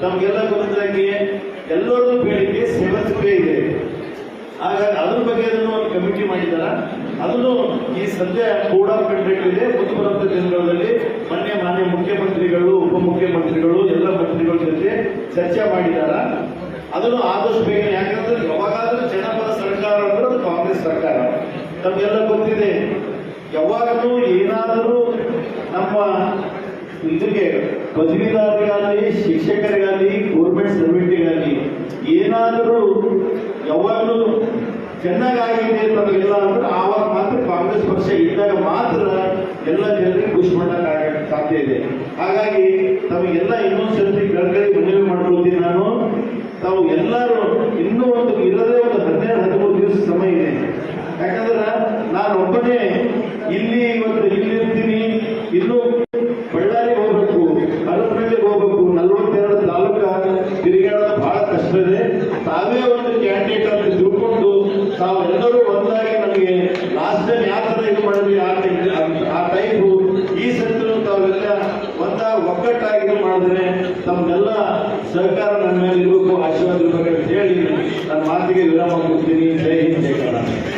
ತಮಗೆಲ್ಲ ಗೊತ್ತಿದ್ದಂಗೆ ಎಲ್ಲರೂ ಬೇಡಿಕೆ ಸೆವೆಂತ್ ಪೇ ಇದೆ. ಹಾಗಾಗಿ ಅದ್ರ ಬಗ್ಗೆ ಒಂದು ಕಮಿಟಿ ಮಾಡಿದಾರ. ಅದನ್ನು ಈ ಸದ್ಯ ಕೂಡ ಕಂಡಕ್ಟ್ ಇದೆ. ಮುಂದುವರೆದ ದಿನಗಳಲ್ಲಿ ಮೊನ್ನೆ ಮಾನ್ಯ ಮುಖ್ಯಮಂತ್ರಿಗಳು, ಉಪಮುಖ್ಯಮಂತ್ರಿಗಳು, ಎಲ್ಲ ಮಂತ್ರಿಗಳ ಜೊತೆ ಚರ್ಚೆ ಮಾಡಿದಾರ. ಅದನ್ನು ಆದಷ್ಟು ಬೇಗ, ಯಾಕಂದ್ರೆ ಯಾವಾಗಾದ್ರೂ ಜನಪದ ಸರ್ಕಾರ ಅಂದ್ರೆ ಅದು ಕಾಂಗ್ರೆಸ್ ಸರ್ಕಾರ. ನಮಗೆಲ್ಲ ಗೊತ್ತಿದೆ. ಯಾವಾಗಲೂ ಏನಾದರೂ ನಮ್ಮ ಇದಕ್ಕೆ ಪದವೀಧರರಿಗಾಗಲಿ, ಶಿಕ್ಷಕರಿಗಾಗಲಿ ಗೌರ್ಮೆಂಟ್ ಸರ್ವೆಂಟಿಗಾಗಲಿ ಏನಾದರೂ ಯಾವಾಗಲೂ ಚೆನ್ನಾಗಾಗಿದೆ ನಮಗೆಲ್ಲ ಅಂದ್ರೆ ಆವಾಗ ಮಾತ್ರ ಕಾಂಗ್ರೆಸ್ ಪಕ್ಷ ಇದ್ದಾಗ ಮಾತ್ರ ಎಲ್ಲ ಜನರಿಗೆ ಖುಷಿ ಮಾಡಕ್ಕೆ ಸಾಧ್ಯ ಇದೆ. ಹಾಗಾಗಿ ತಮಗೆಲ್ಲ ಇನ್ನೊಂದು ಸರ್ತಿ ಕಳ್ಕಳಿ ಮನವಿ ಮಾಡ್ಕೊಳ್ತೀನಿ ನಾನು. ತಾವು ಎಲ್ಲರೂ ಬಹಳ ತಾವೇ ಒಂದು ಕ್ಯಾಂಡಿಡೇಟ್ ಅಂತ ತಿಳ್ಕೊಂಡು ತಾವೆಲ್ಲರೂ ಒಂದಾಗಿ ನಮಗೆ ಲಾಸ್ಟ್ ಟೈಮ್ ಯಾವ ತರ ಇದು ಮಾಡಿದ್ವಿ ಆ ಟೈಮ್ ಆ ಟೈಮು ಈ ಸತ್ತು ತಾವೆಲ್ಲ ಒಂದ ಒಗ್ಗಟ್ಟಾಗಿ ಮಾಡಿದ್ರೆ ತಮ್ಮೆಲ್ಲ ಸಹಕಾರ ನನ್ನ ಮೇಲೆ ಇರಬೇಕು, ಆಶೀರ್ವಾದ ಇರಬೇಕು ಅಂತ ಹೇಳಿ ನನ್ನ ಮಾತಿಗೆ ವಿರಾಮ ಕೊಡ್ತೀನಿ. ಜೈ ಹಿಂದ್, ಜೈ ಕರ್ನಾಟಕ